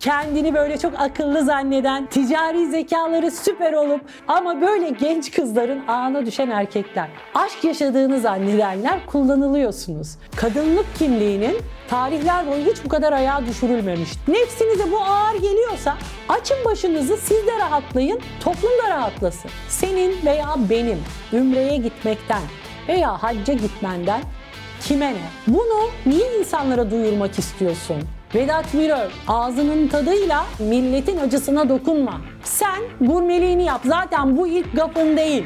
kendini böyle çok akıllı zanneden, ticari zekaları süper olup ama böyle genç kızların ağına düşen erkekler. Aşk yaşadığını zannedenler kullanılıyorsunuz. Kadınlık kimliğinin tarihler boyu hiç bu kadar ayağa düşürülmemiş. Nefsinize bu ağır geliyorsa açın başınızı siz de rahatlayın, toplum da rahatlasın. Senin veya benim ümreye gitmekten veya hacca gitmenden kime ne? Bunu niye insanlara duyurmak istiyorsun? Vedat Milor, ağzının tadıyla milletin acısına dokunma. Sen gurmeliğini yap. Zaten bu ilk gafın değil.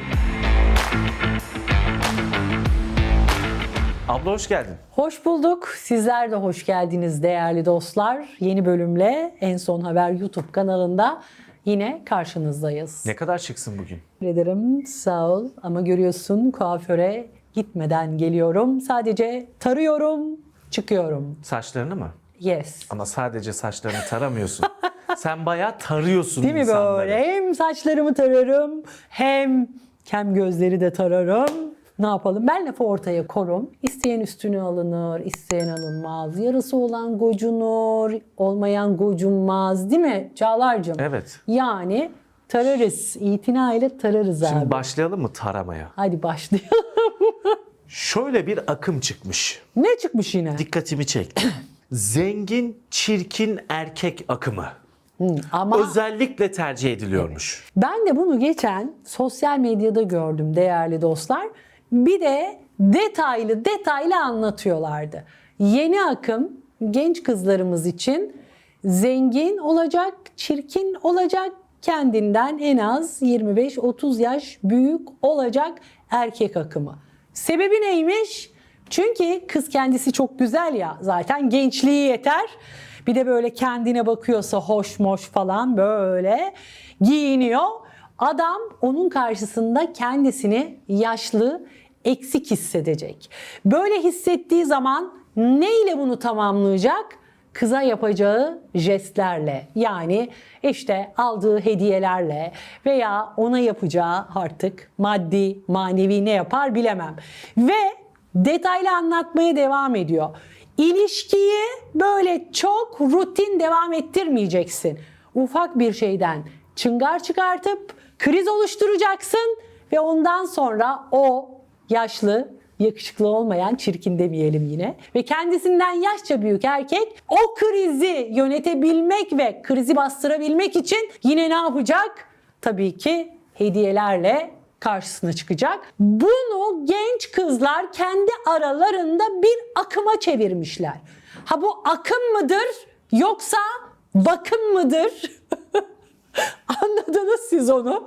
Abla hoş geldin. Hoş bulduk. Sizler de hoş geldiniz değerli dostlar. Yeni bölümle En Son Haber YouTube kanalında yine karşınızdayız. Ne kadar şıksın bugün. Teşekkür ederim. Sağ ol. Ama görüyorsun kuaföre gitmeden geliyorum. Sadece tarıyorum, çıkıyorum. Saçlarını mı? Yes. Ama sadece saçlarını taramıyorsun. Sen bayağı tarıyorsun Değil mi insanları. böyle? Hem saçlarımı tararım hem kem gözleri de tararım. Ne yapalım? Ben lafı ortaya korum. İsteyen üstüne alınır, isteyen alınmaz. Yarısı olan gocunur, olmayan gocunmaz. Değil mi Çağlar'cığım? Evet. Yani tararız. İtina ile tararız Şimdi abi. başlayalım mı taramaya? Hadi başlayalım. Şöyle bir akım çıkmış. ne çıkmış yine? Dikkatimi çekti. Zengin, çirkin erkek akımı. Ama Özellikle tercih ediliyormuş. Ben de bunu geçen sosyal medyada gördüm değerli dostlar. Bir de detaylı detaylı anlatıyorlardı. Yeni akım genç kızlarımız için zengin olacak, çirkin olacak, kendinden en az 25-30 yaş büyük olacak erkek akımı. Sebebi neymiş? Çünkü kız kendisi çok güzel ya zaten gençliği yeter. Bir de böyle kendine bakıyorsa hoş moş falan böyle giyiniyor. Adam onun karşısında kendisini yaşlı, eksik hissedecek. Böyle hissettiği zaman ne ile bunu tamamlayacak? Kıza yapacağı jestlerle yani işte aldığı hediyelerle veya ona yapacağı artık maddi manevi ne yapar bilemem. Ve detaylı anlatmaya devam ediyor. İlişkiyi böyle çok rutin devam ettirmeyeceksin. Ufak bir şeyden çıngar çıkartıp kriz oluşturacaksın ve ondan sonra o yaşlı, yakışıklı olmayan, çirkin demeyelim yine ve kendisinden yaşça büyük erkek o krizi yönetebilmek ve krizi bastırabilmek için yine ne yapacak? Tabii ki hediyelerle karşısına çıkacak. Bunu genç kızlar kendi aralarında bir akıma çevirmişler. Ha bu akım mıdır yoksa bakım mıdır? Anladınız siz onu.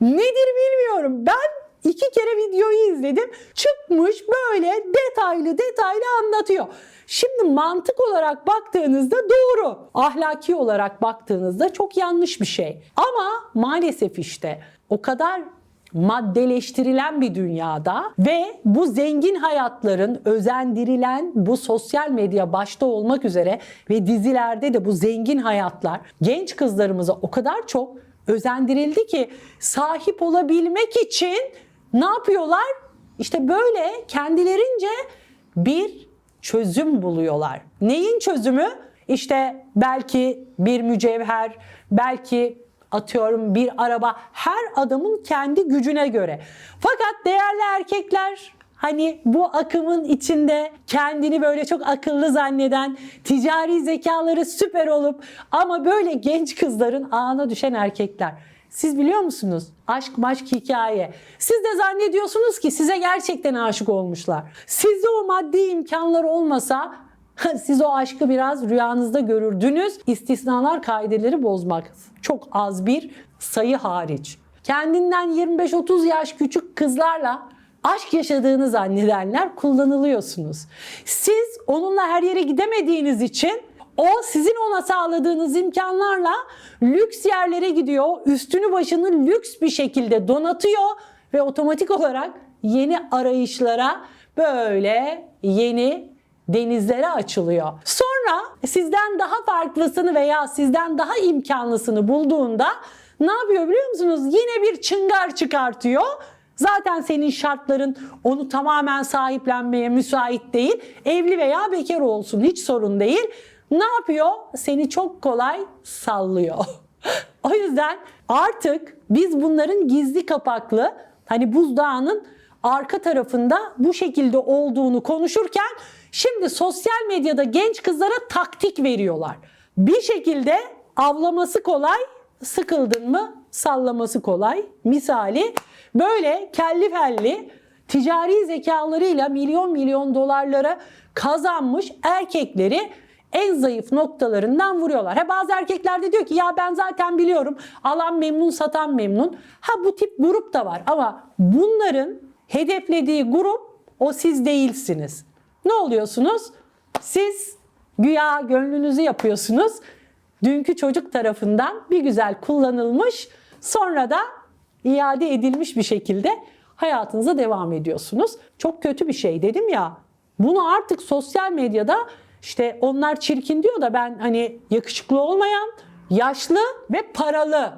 Nedir bilmiyorum. Ben iki kere videoyu izledim. Çıkmış böyle detaylı detaylı anlatıyor. Şimdi mantık olarak baktığınızda doğru. Ahlaki olarak baktığınızda çok yanlış bir şey. Ama maalesef işte o kadar maddeleştirilen bir dünyada ve bu zengin hayatların özendirilen bu sosyal medya başta olmak üzere ve dizilerde de bu zengin hayatlar genç kızlarımıza o kadar çok özendirildi ki sahip olabilmek için ne yapıyorlar? İşte böyle kendilerince bir çözüm buluyorlar. Neyin çözümü? İşte belki bir mücevher, belki atıyorum bir araba her adamın kendi gücüne göre. Fakat değerli erkekler hani bu akımın içinde kendini böyle çok akıllı zanneden, ticari zekaları süper olup ama böyle genç kızların ağına düşen erkekler. Siz biliyor musunuz? Aşk maşk hikaye. Siz de zannediyorsunuz ki size gerçekten aşık olmuşlar. Sizde o maddi imkanlar olmasa siz o aşkı biraz rüyanızda görürdünüz. İstisnalar kaideleri bozmak. Çok az bir sayı hariç. Kendinden 25-30 yaş küçük kızlarla aşk yaşadığını zannedenler kullanılıyorsunuz. Siz onunla her yere gidemediğiniz için o sizin ona sağladığınız imkanlarla lüks yerlere gidiyor. Üstünü başını lüks bir şekilde donatıyor ve otomatik olarak yeni arayışlara böyle yeni denizlere açılıyor. Sonra sizden daha farklısını veya sizden daha imkanlısını bulduğunda ne yapıyor biliyor musunuz? Yine bir çıngar çıkartıyor. Zaten senin şartların onu tamamen sahiplenmeye müsait değil. Evli veya bekar olsun hiç sorun değil. ne yapıyor? Seni çok kolay sallıyor. o yüzden artık biz bunların gizli kapaklı hani buzdağının arka tarafında bu şekilde olduğunu konuşurken şimdi sosyal medyada genç kızlara taktik veriyorlar. Bir şekilde avlaması kolay, sıkıldın mı sallaması kolay. Misali böyle kelli felli ticari zekalarıyla milyon milyon dolarlara kazanmış erkekleri en zayıf noktalarından vuruyorlar. Ha bazı erkekler de diyor ki ya ben zaten biliyorum alan memnun satan memnun. Ha bu tip grup da var ama bunların hedeflediği grup o siz değilsiniz. Ne oluyorsunuz? Siz güya gönlünüzü yapıyorsunuz. Dünkü çocuk tarafından bir güzel kullanılmış sonra da iade edilmiş bir şekilde hayatınıza devam ediyorsunuz. Çok kötü bir şey dedim ya. Bunu artık sosyal medyada işte onlar çirkin diyor da ben hani yakışıklı olmayan, yaşlı ve paralı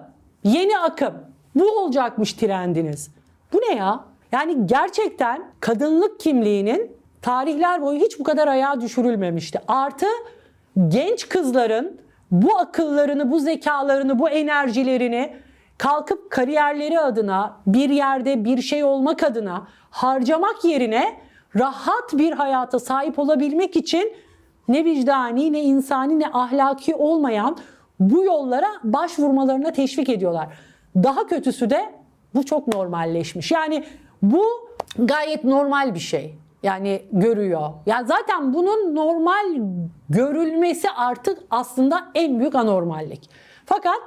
yeni akım. Bu olacakmış trendiniz. Bu ne ya? Yani gerçekten kadınlık kimliğinin tarihler boyu hiç bu kadar ayağa düşürülmemişti. Artı genç kızların bu akıllarını, bu zekalarını, bu enerjilerini kalkıp kariyerleri adına, bir yerde bir şey olmak adına harcamak yerine rahat bir hayata sahip olabilmek için ne vicdani, ne insani, ne ahlaki olmayan bu yollara başvurmalarına teşvik ediyorlar. Daha kötüsü de bu çok normalleşmiş. Yani bu gayet normal bir şey. Yani görüyor. Ya zaten bunun normal görülmesi artık aslında en büyük anormallik. Fakat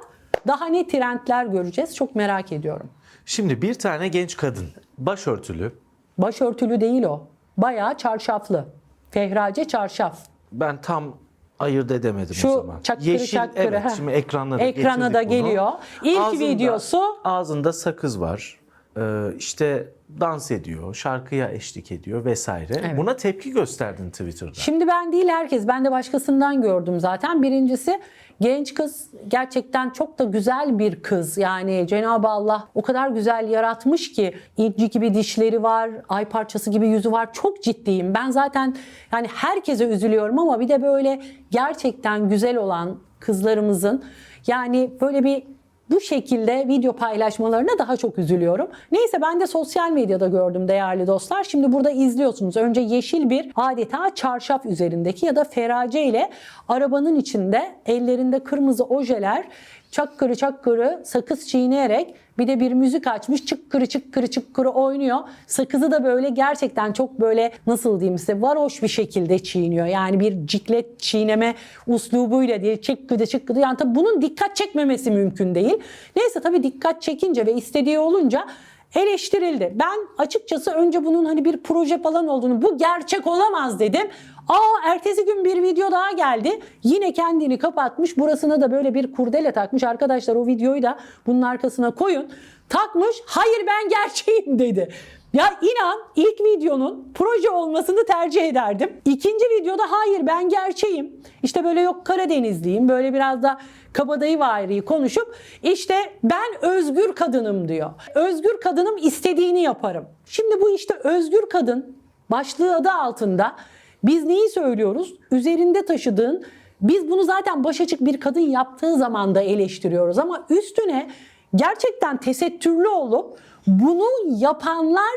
daha ne trendler göreceğiz çok merak ediyorum. Şimdi bir tane genç kadın başörtülü. Başörtülü değil o. Bayağı çarşaflı. Fehrace çarşaf. Ben tam ayırt edemedim Şu o zaman. çakkırı çakkırı, Evet ha. şimdi ekrana da Ekrana da bunu. geliyor. İlk videosu- Ağzında sakız var. Ee, işte dans ediyor, şarkıya eşlik ediyor vesaire. Buna tepki gösterdin Twitter'da. Şimdi ben değil herkes. Ben de başkasından gördüm zaten. Birincisi genç kız gerçekten çok da güzel bir kız. Yani Cenab-ı Allah o kadar güzel yaratmış ki inci gibi dişleri var, ay parçası gibi yüzü var. Çok ciddiyim. Ben zaten yani herkese üzülüyorum ama bir de böyle gerçekten güzel olan kızlarımızın yani böyle bir bu şekilde video paylaşmalarına daha çok üzülüyorum. Neyse ben de sosyal medyada gördüm değerli dostlar. Şimdi burada izliyorsunuz. Önce yeşil bir adeta çarşaf üzerindeki ya da ferace ile arabanın içinde ellerinde kırmızı ojeler çakkırı çakkırı sakız çiğneyerek bir de bir müzik açmış çıkkırı çıkkırı çıkkırı oynuyor. Sakızı da böyle gerçekten çok böyle nasıl diyeyim size varoş bir şekilde çiğniyor. Yani bir ciklet çiğneme uslubuyla değil çıkkıdı çıkkıdı. Yani tabii bunun dikkat çekmemesi mümkün değil. Neyse tabii dikkat çekince ve istediği olunca eleştirildi. Ben açıkçası önce bunun hani bir proje falan olduğunu bu gerçek olamaz dedim. Aa ertesi gün bir video daha geldi. Yine kendini kapatmış. Burasına da böyle bir kurdele takmış. Arkadaşlar o videoyu da bunun arkasına koyun. Takmış. Hayır ben gerçeğim dedi. Ya inan ilk videonun proje olmasını tercih ederdim. İkinci videoda hayır ben gerçeğim. İşte böyle yok Karadenizliyim. Böyle biraz da kabadayı vari konuşup işte ben özgür kadınım diyor. Özgür kadınım istediğini yaparım. Şimdi bu işte özgür kadın başlığı adı altında biz neyi söylüyoruz? Üzerinde taşıdığın biz bunu zaten başaçık bir kadın yaptığı zaman da eleştiriyoruz ama üstüne gerçekten tesettürlü olup bunu yapanlar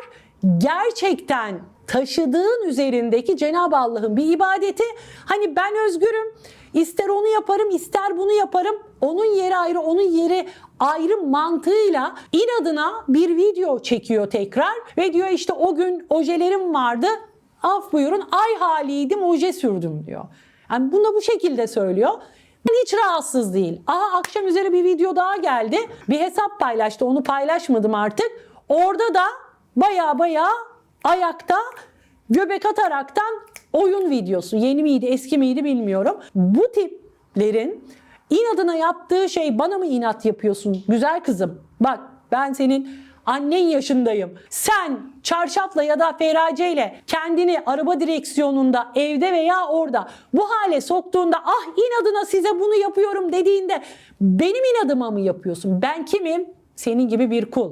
gerçekten taşıdığın üzerindeki Cenab-ı Allah'ın bir ibadeti. Hani ben özgürüm. İster onu yaparım, ister bunu yaparım. Onun yeri ayrı, onun yeri ayrı mantığıyla inadına bir video çekiyor tekrar ve diyor işte o gün ojelerim vardı. Af buyurun ay haliydim oje sürdüm diyor. Yani bunu bu şekilde söylüyor. Ben hiç rahatsız değil. Aha akşam üzeri bir video daha geldi. Bir hesap paylaştı. Onu paylaşmadım artık. Orada da baya baya ayakta göbek ataraktan oyun videosu. Yeni miydi eski miydi bilmiyorum. Bu tiplerin inadına yaptığı şey bana mı inat yapıyorsun güzel kızım? Bak ben senin annen yaşındayım. Sen çarşafla ya da feraceyle kendini araba direksiyonunda evde veya orada bu hale soktuğunda ah inadına size bunu yapıyorum dediğinde benim inadıma mı yapıyorsun? Ben kimim? Senin gibi bir kul.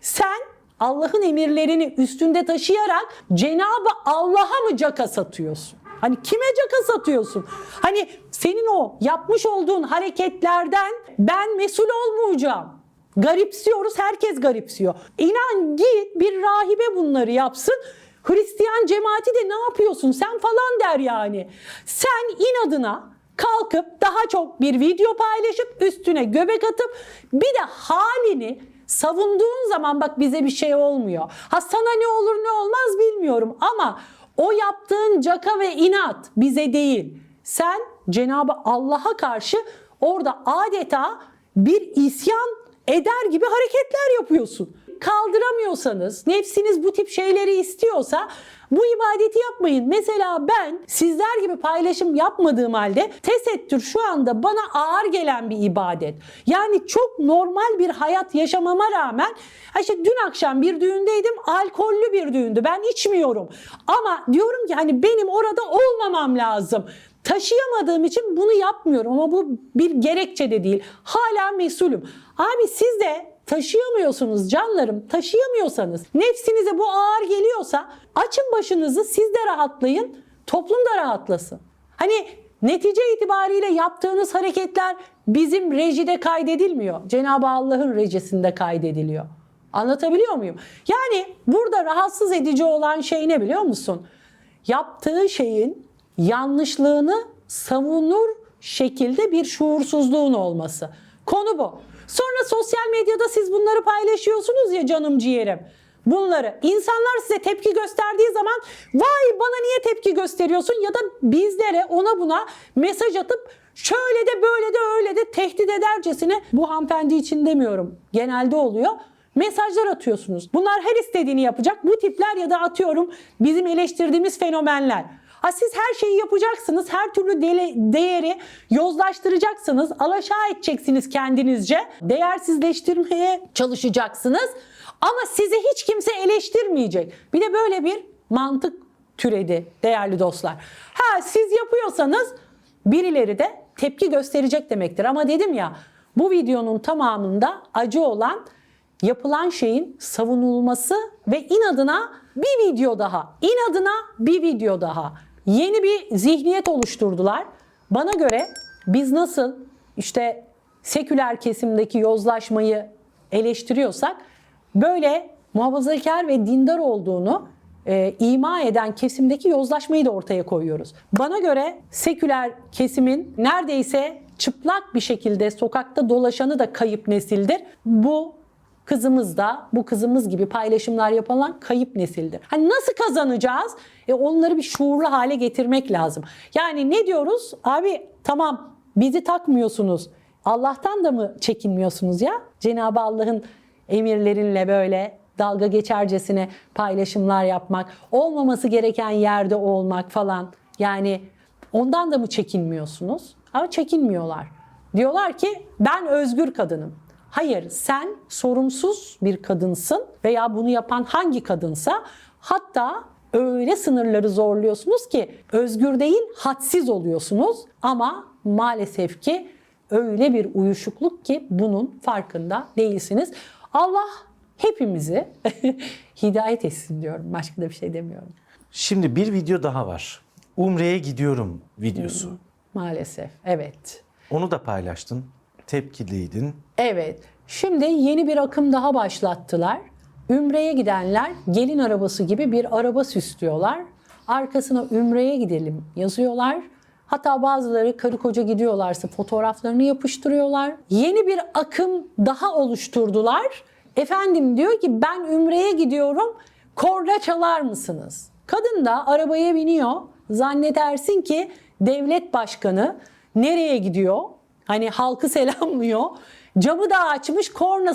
Sen Allah'ın emirlerini üstünde taşıyarak Cenabı Allah'a mı caka satıyorsun? Hani kime caka satıyorsun? Hani senin o yapmış olduğun hareketlerden ben mesul olmayacağım. Garipsiyoruz, herkes garipsiyor. İnan git bir rahibe bunları yapsın. Hristiyan cemaati de ne yapıyorsun sen falan der yani. Sen inadına kalkıp daha çok bir video paylaşıp üstüne göbek atıp bir de halini savunduğun zaman bak bize bir şey olmuyor. Ha sana ne olur ne olmaz bilmiyorum ama o yaptığın caka ve inat bize değil. Sen Cenabı Allah'a karşı orada adeta bir isyan eder gibi hareketler yapıyorsun. Kaldıramıyorsanız, nefsiniz bu tip şeyleri istiyorsa bu ibadeti yapmayın. Mesela ben sizler gibi paylaşım yapmadığım halde tesettür şu anda bana ağır gelen bir ibadet. Yani çok normal bir hayat yaşamama rağmen işte dün akşam bir düğündeydim. Alkollü bir düğündü. Ben içmiyorum. Ama diyorum ki hani benim orada olmamam lazım. Taşıyamadığım için bunu yapmıyorum ama bu bir gerekçe de değil. Hala mesulüm. Abi siz de taşıyamıyorsunuz canlarım. Taşıyamıyorsanız, nefsinize bu ağır geliyorsa açın başınızı siz de rahatlayın, toplum da rahatlasın. Hani netice itibariyle yaptığınız hareketler bizim rejide kaydedilmiyor. Cenab-ı Allah'ın rejisinde kaydediliyor. Anlatabiliyor muyum? Yani burada rahatsız edici olan şey ne biliyor musun? Yaptığı şeyin yanlışlığını savunur şekilde bir şuursuzluğun olması. Konu bu. Sonra sosyal medyada siz bunları paylaşıyorsunuz ya canım ciğerim. Bunları insanlar size tepki gösterdiği zaman vay bana niye tepki gösteriyorsun ya da bizlere ona buna mesaj atıp şöyle de böyle de öyle de tehdit edercesine bu hanımefendi için demiyorum genelde oluyor mesajlar atıyorsunuz. Bunlar her istediğini yapacak. Bu tipler ya da atıyorum bizim eleştirdiğimiz fenomenler. Ha siz her şeyi yapacaksınız. Her türlü dele- değeri yozlaştıracaksınız. Alaşağı edeceksiniz kendinizce. Değersizleştirmeye çalışacaksınız. Ama sizi hiç kimse eleştirmeyecek. Bir de böyle bir mantık türedi değerli dostlar. Ha siz yapıyorsanız birileri de tepki gösterecek demektir. Ama dedim ya bu videonun tamamında acı olan yapılan şeyin savunulması ve inadına bir video daha, inadına bir video daha. Yeni bir zihniyet oluşturdular. Bana göre biz nasıl işte seküler kesimdeki yozlaşmayı eleştiriyorsak böyle muhafazakar ve dindar olduğunu e, ima eden kesimdeki yozlaşmayı da ortaya koyuyoruz. Bana göre seküler kesimin neredeyse çıplak bir şekilde sokakta dolaşanı da kayıp nesildir. Bu kızımız da bu kızımız gibi paylaşımlar yapılan kayıp nesildir. Hani nasıl kazanacağız? E onları bir şuurlu hale getirmek lazım. Yani ne diyoruz? Abi tamam bizi takmıyorsunuz. Allah'tan da mı çekinmiyorsunuz ya? Cenab-ı Allah'ın emirlerinle böyle dalga geçercesine paylaşımlar yapmak, olmaması gereken yerde olmak falan. Yani ondan da mı çekinmiyorsunuz? Ama çekinmiyorlar. Diyorlar ki ben özgür kadınım. Hayır sen sorumsuz bir kadınsın veya bunu yapan hangi kadınsa hatta öyle sınırları zorluyorsunuz ki özgür değil hadsiz oluyorsunuz ama maalesef ki öyle bir uyuşukluk ki bunun farkında değilsiniz. Allah hepimizi hidayet etsin diyorum. Başka da bir şey demiyorum. Şimdi bir video daha var. Umre'ye gidiyorum videosu. Maalesef. Evet. Onu da paylaştın. Tepkiliydin. Evet. Şimdi yeni bir akım daha başlattılar. Ümre'ye gidenler gelin arabası gibi bir araba süslüyorlar. Arkasına Ümre'ye gidelim yazıyorlar. Hatta bazıları karı koca gidiyorlarsa fotoğraflarını yapıştırıyorlar. Yeni bir akım daha oluşturdular. Efendim diyor ki ben Ümre'ye gidiyorum. Korna çalar mısınız? Kadın da arabaya biniyor. Zannedersin ki devlet başkanı nereye gidiyor? Hani halkı selamlıyor. Camı da açmış korna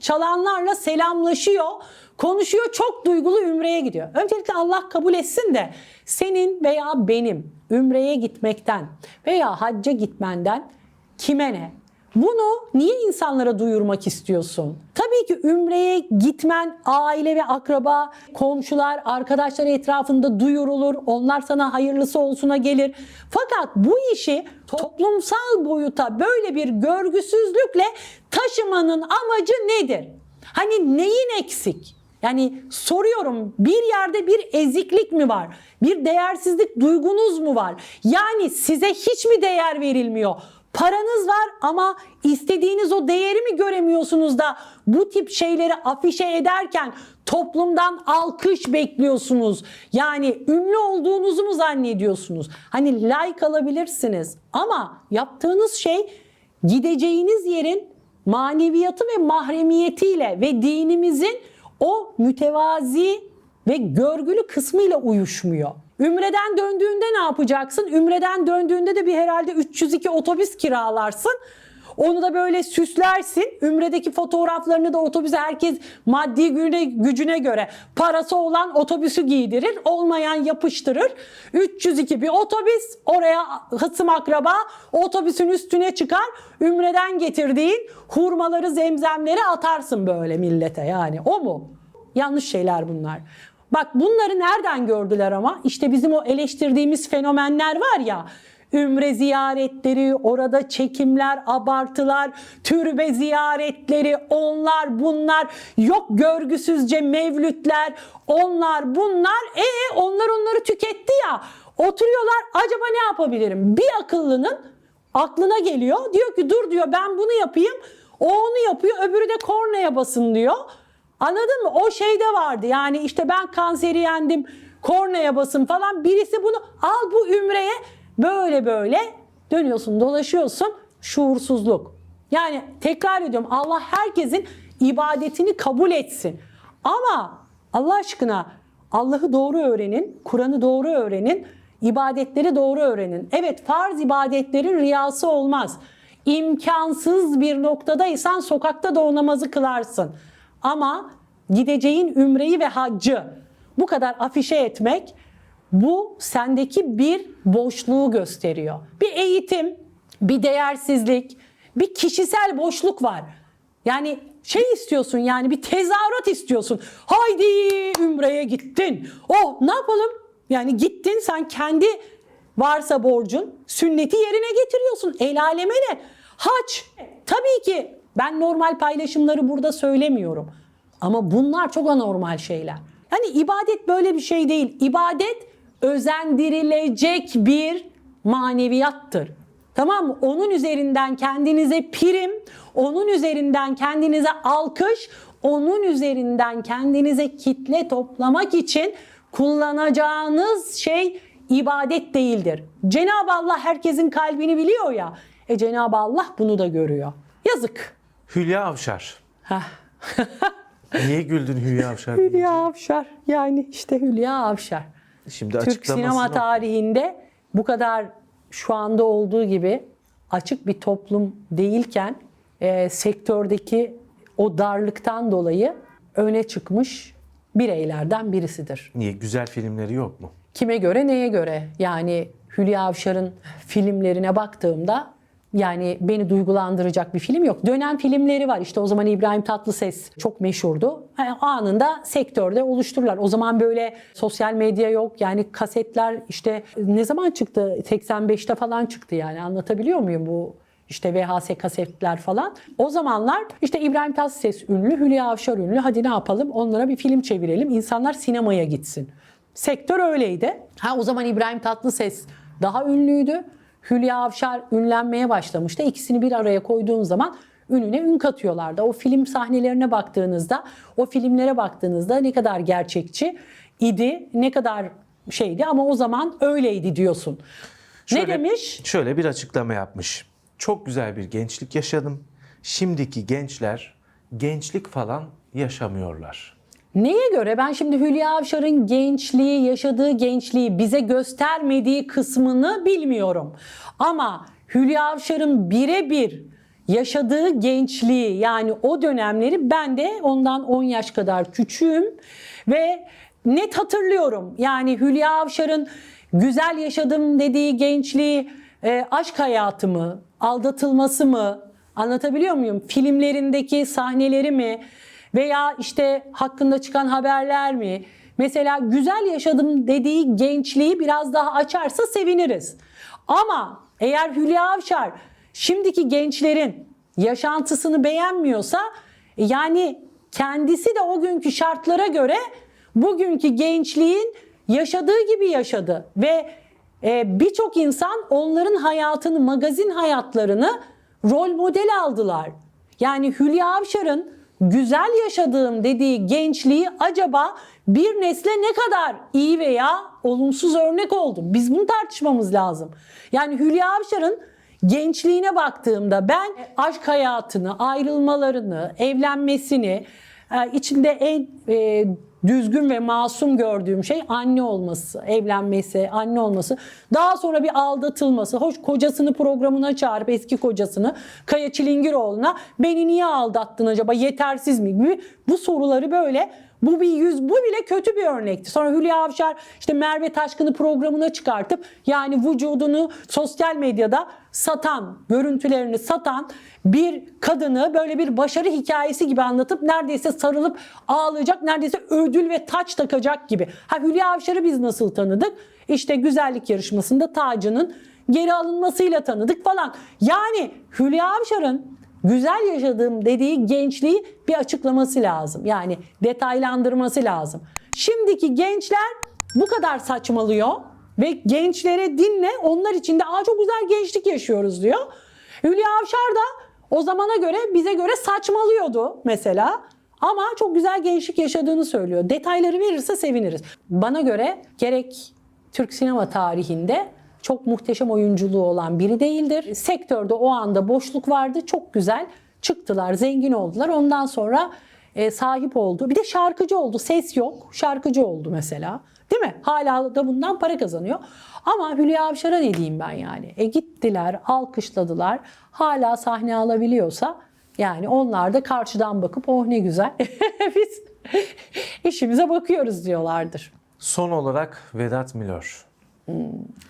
çalanlarla selamlaşıyor. Konuşuyor çok duygulu ümreye gidiyor. Öncelikle Allah kabul etsin de senin veya benim ümreye gitmekten veya hacca gitmenden kime ne? Bunu niye insanlara duyurmak istiyorsun? Tabii ki ümreye gitmen aile ve akraba, komşular, arkadaşlar etrafında duyurulur. Onlar sana hayırlısı olsuna gelir. Fakat bu işi toplumsal boyuta böyle bir görgüsüzlükle taşımanın amacı nedir? Hani neyin eksik? Yani soruyorum bir yerde bir eziklik mi var? Bir değersizlik duygunuz mu var? Yani size hiç mi değer verilmiyor? Paranız var ama istediğiniz o değeri mi göremiyorsunuz da bu tip şeyleri afişe ederken toplumdan alkış bekliyorsunuz? Yani ünlü olduğunuzu mu zannediyorsunuz? Hani like alabilirsiniz ama yaptığınız şey gideceğiniz yerin maneviyatı ve mahremiyetiyle ve dinimizin o mütevazi ve görgülü kısmıyla uyuşmuyor. Ümreden döndüğünde ne yapacaksın? Ümreden döndüğünde de bir herhalde 302 otobüs kiralarsın. Onu da böyle süslersin. Ümredeki fotoğraflarını da otobüse herkes maddi güne, gücüne göre parası olan otobüsü giydirir. Olmayan yapıştırır. 302 bir otobüs oraya hısım akraba otobüsün üstüne çıkar. Ümreden getirdiğin hurmaları zemzemleri atarsın böyle millete yani o mu? Yanlış şeyler bunlar. Bak bunları nereden gördüler ama? İşte bizim o eleştirdiğimiz fenomenler var ya. Ümre ziyaretleri, orada çekimler, abartılar, türbe ziyaretleri, onlar bunlar, yok görgüsüzce mevlütler, onlar bunlar. E onlar onları tüketti ya. Oturuyorlar acaba ne yapabilirim? Bir akıllının aklına geliyor. Diyor ki dur diyor ben bunu yapayım. O onu yapıyor öbürü de kornaya basın diyor. Anladın mı? O şeyde vardı yani işte ben kanseri yendim kornaya basın falan. Birisi bunu al bu ümreye böyle böyle dönüyorsun dolaşıyorsun şuursuzluk. Yani tekrar ediyorum Allah herkesin ibadetini kabul etsin. Ama Allah aşkına Allah'ı doğru öğrenin, Kur'an'ı doğru öğrenin, ibadetleri doğru öğrenin. Evet farz ibadetlerin riyası olmaz. İmkansız bir noktadaysan sokakta da o namazı kılarsın. Ama gideceğin ümreyi ve haccı bu kadar afişe etmek bu sendeki bir boşluğu gösteriyor. Bir eğitim, bir değersizlik, bir kişisel boşluk var. Yani şey istiyorsun yani bir tezahürat istiyorsun. Haydi ümreye gittin. Oh ne yapalım? Yani gittin sen kendi varsa borcun sünneti yerine getiriyorsun. El aleme ne? Haç. Tabii ki ben normal paylaşımları burada söylemiyorum. Ama bunlar çok anormal şeyler. Yani ibadet böyle bir şey değil. İbadet özendirilecek bir maneviyattır. Tamam mı? Onun üzerinden kendinize prim, onun üzerinden kendinize alkış, onun üzerinden kendinize kitle toplamak için kullanacağınız şey ibadet değildir. Cenab-ı Allah herkesin kalbini biliyor ya. E Cenab-ı Allah bunu da görüyor. Yazık. Hülya Avşar. Niye güldün Hülya Avşar? Hülya Avşar. Yani işte Hülya Avşar. Şimdi Türk sinema oku. tarihinde bu kadar şu anda olduğu gibi açık bir toplum değilken e, sektördeki o darlıktan dolayı öne çıkmış bireylerden birisidir. Niye? Güzel filmleri yok mu? Kime göre neye göre? Yani Hülya Avşar'ın filmlerine baktığımda yani beni duygulandıracak bir film yok. Dönem filmleri var. İşte o zaman İbrahim Tatlıses çok meşhurdu. Yani anında sektörde oluştururlar. O zaman böyle sosyal medya yok. Yani kasetler işte ne zaman çıktı? 85'te falan çıktı yani. Anlatabiliyor muyum bu işte VHS kasetler falan. O zamanlar işte İbrahim Tatlıses ünlü, Hülya Avşar ünlü. Hadi ne yapalım? Onlara bir film çevirelim. İnsanlar sinemaya gitsin. Sektör öyleydi. Ha o zaman İbrahim Tatlıses daha ünlüydü. Hülya Avşar ünlenmeye başlamıştı. İkisini bir araya koyduğun zaman ününe ün katıyorlardı. O film sahnelerine baktığınızda, o filmlere baktığınızda ne kadar gerçekçi idi, ne kadar şeydi ama o zaman öyleydi diyorsun. ne Şöyle- demiş? Şöyle bir açıklama yapmış. Çok güzel bir gençlik yaşadım. Şimdiki gençler gençlik falan yaşamıyorlar. Neye göre? Ben şimdi Hülya Avşar'ın gençliği, yaşadığı gençliği bize göstermediği kısmını bilmiyorum. Ama Hülya Avşar'ın birebir yaşadığı gençliği yani o dönemleri ben de ondan 10 yaş kadar küçüğüm ve net hatırlıyorum. Yani Hülya Avşar'ın güzel yaşadım dediği gençliği, e, aşk hayatı mı, aldatılması mı anlatabiliyor muyum? Filmlerindeki sahneleri mi? Veya işte hakkında çıkan haberler mi? Mesela güzel yaşadım dediği gençliği biraz daha açarsa seviniriz. Ama eğer Hülya Avşar şimdiki gençlerin yaşantısını beğenmiyorsa yani kendisi de o günkü şartlara göre bugünkü gençliğin yaşadığı gibi yaşadı ve e, birçok insan onların hayatını, magazin hayatlarını rol model aldılar. Yani Hülya Avşar'ın güzel yaşadığım dediği gençliği acaba bir nesle ne kadar iyi veya olumsuz örnek oldu? Biz bunu tartışmamız lazım. Yani Hülya Avşar'ın gençliğine baktığımda ben aşk hayatını, ayrılmalarını, evlenmesini, e, içinde en e, düzgün ve masum gördüğüm şey anne olması, evlenmesi, anne olması. Daha sonra bir aldatılması. Hoş kocasını programına çağırıp eski kocasını Kaya Çilingiroğlu'na beni niye aldattın acaba yetersiz mi gibi bu soruları böyle bu bir yüz, bu bile kötü bir örnekti. Sonra Hülya Avşar işte Merve Taşkın'ı programına çıkartıp yani vücudunu sosyal medyada satan, görüntülerini satan bir kadını böyle bir başarı hikayesi gibi anlatıp neredeyse sarılıp ağlayacak, neredeyse ödül ve taç takacak gibi. Ha Hülya Avşar'ı biz nasıl tanıdık? İşte güzellik yarışmasında tacının geri alınmasıyla tanıdık falan. Yani Hülya Avşar'ın güzel yaşadığım dediği gençliği bir açıklaması lazım. Yani detaylandırması lazım. Şimdiki gençler bu kadar saçmalıyor ve gençlere dinle onlar için de Aa, çok güzel gençlik yaşıyoruz diyor. Hülya Avşar da o zamana göre bize göre saçmalıyordu mesela. Ama çok güzel gençlik yaşadığını söylüyor. Detayları verirse seviniriz. Bana göre gerek Türk sinema tarihinde çok muhteşem oyunculuğu olan biri değildir. Sektörde o anda boşluk vardı. Çok güzel çıktılar, zengin oldular. Ondan sonra e, sahip oldu. Bir de şarkıcı oldu. Ses yok. Şarkıcı oldu mesela. Değil mi? Hala da bundan para kazanıyor. Ama Hülya Avşar'a ne diyeyim ben yani? E gittiler, alkışladılar. Hala sahne alabiliyorsa yani onlar da karşıdan bakıp oh ne güzel biz işimize bakıyoruz diyorlardır. Son olarak Vedat Milor.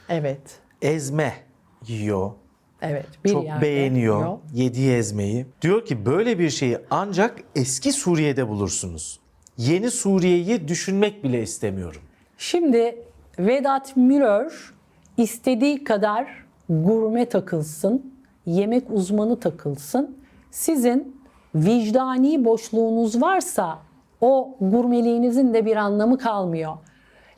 Evet. Ezme yiyor. Evet. bir çok beğeniyor yiyor. yediği ezmeyi. Diyor ki böyle bir şeyi ancak eski Suriye'de bulursunuz. Yeni Suriye'yi düşünmek bile istemiyorum. Şimdi Vedat Milor istediği kadar gurme takılsın, yemek uzmanı takılsın. Sizin vicdani boşluğunuz varsa o gurmeliğinizin de bir anlamı kalmıyor.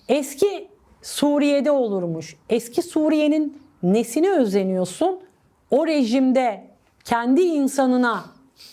Eski Suriye'de olurmuş. Eski Suriye'nin nesine özeniyorsun? O rejimde kendi insanına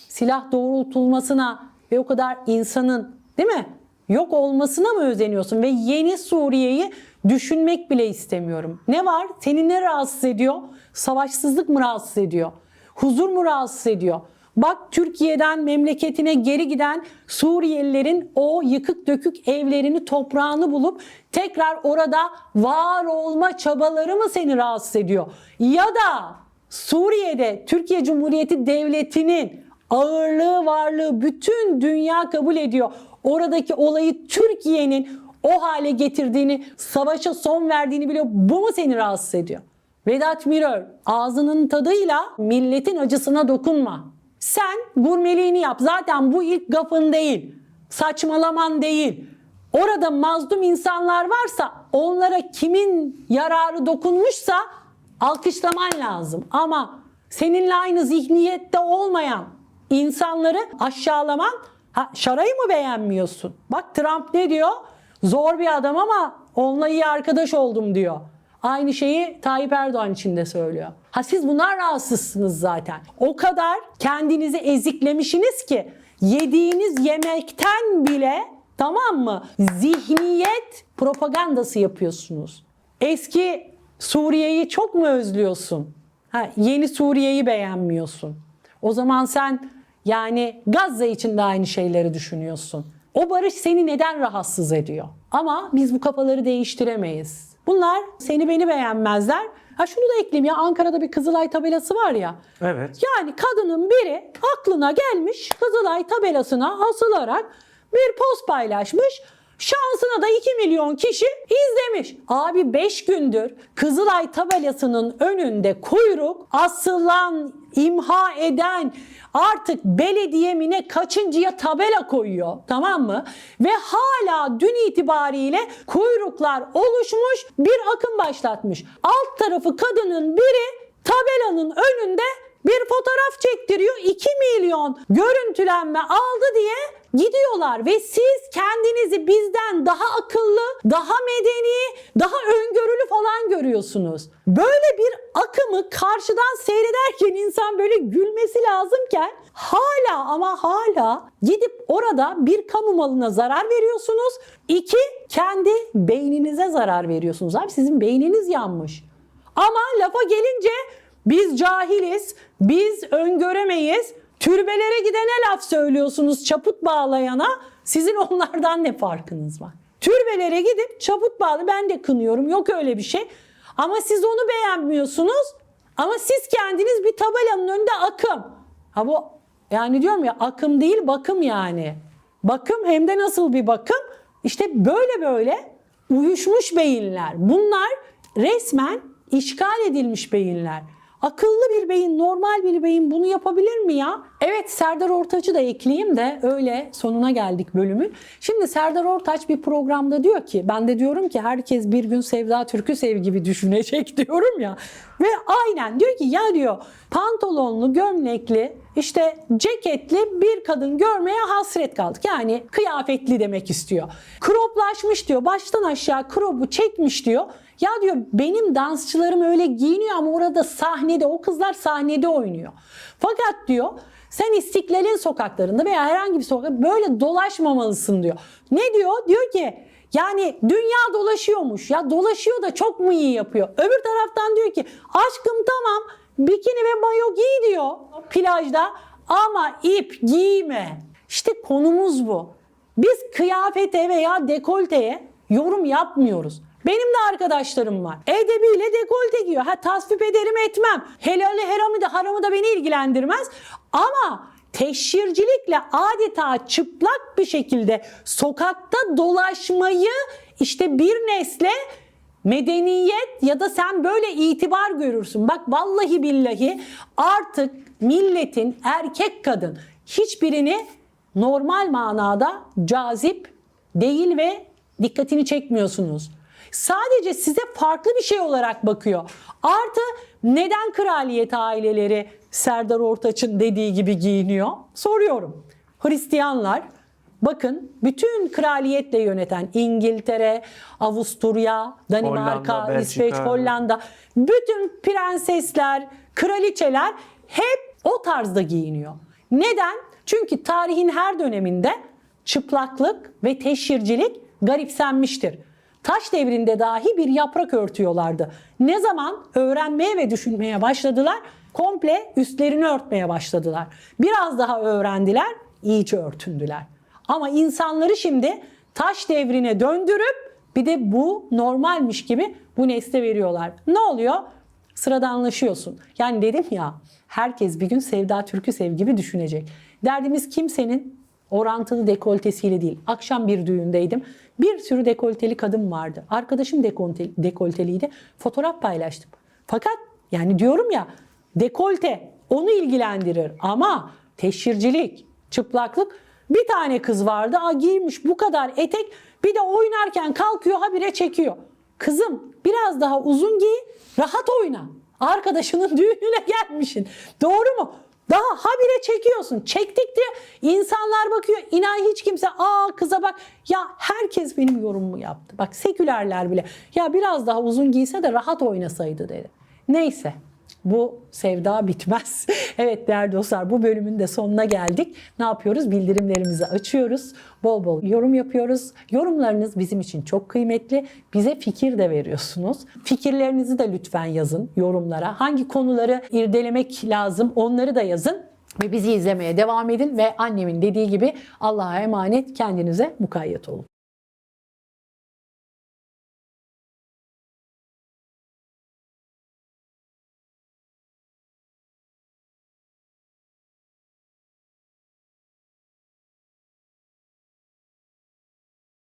silah doğrultulmasına ve o kadar insanın değil mi? Yok olmasına mı özeniyorsun? Ve yeni Suriye'yi düşünmek bile istemiyorum. Ne var? Seni ne rahatsız ediyor? Savaşsızlık mı rahatsız ediyor? Huzur mu rahatsız ediyor? Bak Türkiye'den memleketine geri giden Suriyelilerin o yıkık dökük evlerini, toprağını bulup tekrar orada var olma çabaları mı seni rahatsız ediyor? Ya da Suriye'de Türkiye Cumhuriyeti Devleti'nin ağırlığı, varlığı bütün dünya kabul ediyor. Oradaki olayı Türkiye'nin o hale getirdiğini, savaşa son verdiğini biliyor. Bu mu seni rahatsız ediyor? Vedat Milor ağzının tadıyla milletin acısına dokunma. Sen gurmeliğini yap. Zaten bu ilk gafın değil. Saçmalaman değil. Orada mazlum insanlar varsa onlara kimin yararı dokunmuşsa alkışlaman lazım. Ama seninle aynı zihniyette olmayan insanları aşağılaman ha, şarayı mı beğenmiyorsun? Bak Trump ne diyor? Zor bir adam ama onunla iyi arkadaş oldum diyor. Aynı şeyi Tayyip Erdoğan için de söylüyor. Ha siz bunlar rahatsızsınız zaten. O kadar kendinizi eziklemişsiniz ki yediğiniz yemekten bile tamam mı? Zihniyet propagandası yapıyorsunuz. Eski Suriye'yi çok mu özlüyorsun? Ha, yeni Suriye'yi beğenmiyorsun. O zaman sen yani Gazze için de aynı şeyleri düşünüyorsun. O barış seni neden rahatsız ediyor? Ama biz bu kafaları değiştiremeyiz. Bunlar seni beni beğenmezler. Ha şunu da ekleyeyim ya Ankara'da bir Kızılay tabelası var ya. Evet. Yani kadının biri aklına gelmiş Kızılay tabelasına asılarak bir post paylaşmış. Şansına da 2 milyon kişi izlemiş. Abi 5 gündür Kızılay tabelasının önünde kuyruk asılan, imha eden artık belediyemine kaçıncıya tabela koyuyor tamam mı? Ve hala dün itibariyle kuyruklar oluşmuş bir akım başlatmış. Alt tarafı kadının biri tabelanın önünde bir fotoğraf çektiriyor, 2 milyon görüntülenme aldı diye gidiyorlar ve siz kendinizi bizden daha akıllı, daha medeni, daha öngörülü falan görüyorsunuz. Böyle bir akımı karşıdan seyrederken insan böyle gülmesi lazımken hala ama hala gidip orada bir kamu malına zarar veriyorsunuz. İki, kendi beyninize zarar veriyorsunuz. Abi sizin beyniniz yanmış. Ama lafa gelince biz cahiliz, biz öngöremeyiz. Türbelere gidene laf söylüyorsunuz çaput bağlayana. Sizin onlardan ne farkınız var? Türbelere gidip çaput bağlı ben de kınıyorum yok öyle bir şey. Ama siz onu beğenmiyorsunuz. Ama siz kendiniz bir tabelanın önünde akım. Ha bu yani diyorum ya akım değil bakım yani. Bakım hem de nasıl bir bakım? İşte böyle böyle uyuşmuş beyinler. Bunlar resmen işgal edilmiş beyinler. Akıllı bir beyin, normal bir beyin bunu yapabilir mi ya? Evet Serdar Ortaç'ı da ekleyeyim de öyle sonuna geldik bölümün. Şimdi Serdar Ortaç bir programda diyor ki ben de diyorum ki herkes bir gün Sevda Türk'ü sev gibi düşünecek diyorum ya. Ve aynen diyor ki ya diyor pantolonlu, gömlekli, işte ceketli bir kadın görmeye hasret kaldık. Yani kıyafetli demek istiyor. Kroplaşmış diyor. Baştan aşağı kropu çekmiş diyor. Ya diyor benim dansçılarım öyle giyiniyor ama orada sahnede o kızlar sahnede oynuyor. Fakat diyor sen İstiklal'in sokaklarında veya herhangi bir sokakta böyle dolaşmamalısın diyor. Ne diyor? Diyor ki yani dünya dolaşıyormuş. Ya dolaşıyor da çok mu iyi yapıyor? Öbür taraftan diyor ki aşkım tamam bikini ve mayo giy diyor plajda ama ip giyme. İşte konumuz bu. Biz kıyafete veya dekolteye yorum yapmıyoruz. Benim de arkadaşlarım var. Edebiyle dekolte giyiyor. Ha tasvip ederim etmem. Helali haramı da haramı da beni ilgilendirmez. Ama teşhircilikle adeta çıplak bir şekilde sokakta dolaşmayı işte bir nesle medeniyet ya da sen böyle itibar görürsün. Bak vallahi billahi artık milletin erkek kadın hiçbirini normal manada cazip değil ve dikkatini çekmiyorsunuz. Sadece size farklı bir şey olarak bakıyor. Artı neden kraliyet aileleri Serdar Ortaç'ın dediği gibi giyiniyor? Soruyorum. Hristiyanlar Bakın bütün kraliyetle yöneten İngiltere, Avusturya, Danimarka, Hollanda, İsveç. Hollanda bütün prensesler, kraliçeler hep o tarzda giyiniyor. Neden? Çünkü tarihin her döneminde çıplaklık ve teşhircilik garipsenmiştir. Taş devrinde dahi bir yaprak örtüyorlardı. Ne zaman öğrenmeye ve düşünmeye başladılar, komple üstlerini örtmeye başladılar. Biraz daha öğrendiler, iyice örtündüler. Ama insanları şimdi taş devrine döndürüp bir de bu normalmiş gibi bu nesle veriyorlar. Ne oluyor? Sıradanlaşıyorsun. Yani dedim ya herkes bir gün Sevda Türk'ü sev gibi düşünecek. Derdimiz kimsenin orantılı dekoltesiyle değil. Akşam bir düğündeydim. Bir sürü dekolteli kadın vardı. Arkadaşım dekolte, dekolteliydi. Fotoğraf paylaştım. Fakat yani diyorum ya dekolte onu ilgilendirir ama teşhircilik, çıplaklık bir tane kız vardı. Aa, giymiş bu kadar etek bir de oynarken kalkıyor habire çekiyor. Kızım biraz daha uzun giy rahat oyna. Arkadaşının düğününe gelmişsin. Doğru mu? Daha habire çekiyorsun. Çektikçe insanlar bakıyor. İnan hiç kimse aa kıza bak. Ya herkes benim yorumumu yaptı. Bak sekülerler bile. Ya biraz daha uzun giyse de rahat oynasaydı dedi. Neyse. Bu sevda bitmez. evet değerli dostlar bu bölümün de sonuna geldik. Ne yapıyoruz? Bildirimlerimizi açıyoruz. Bol bol yorum yapıyoruz. Yorumlarınız bizim için çok kıymetli. Bize fikir de veriyorsunuz. Fikirlerinizi de lütfen yazın yorumlara. Hangi konuları irdelemek lazım onları da yazın. Ve bizi izlemeye devam edin ve annemin dediği gibi Allah'a emanet kendinize mukayyet olun.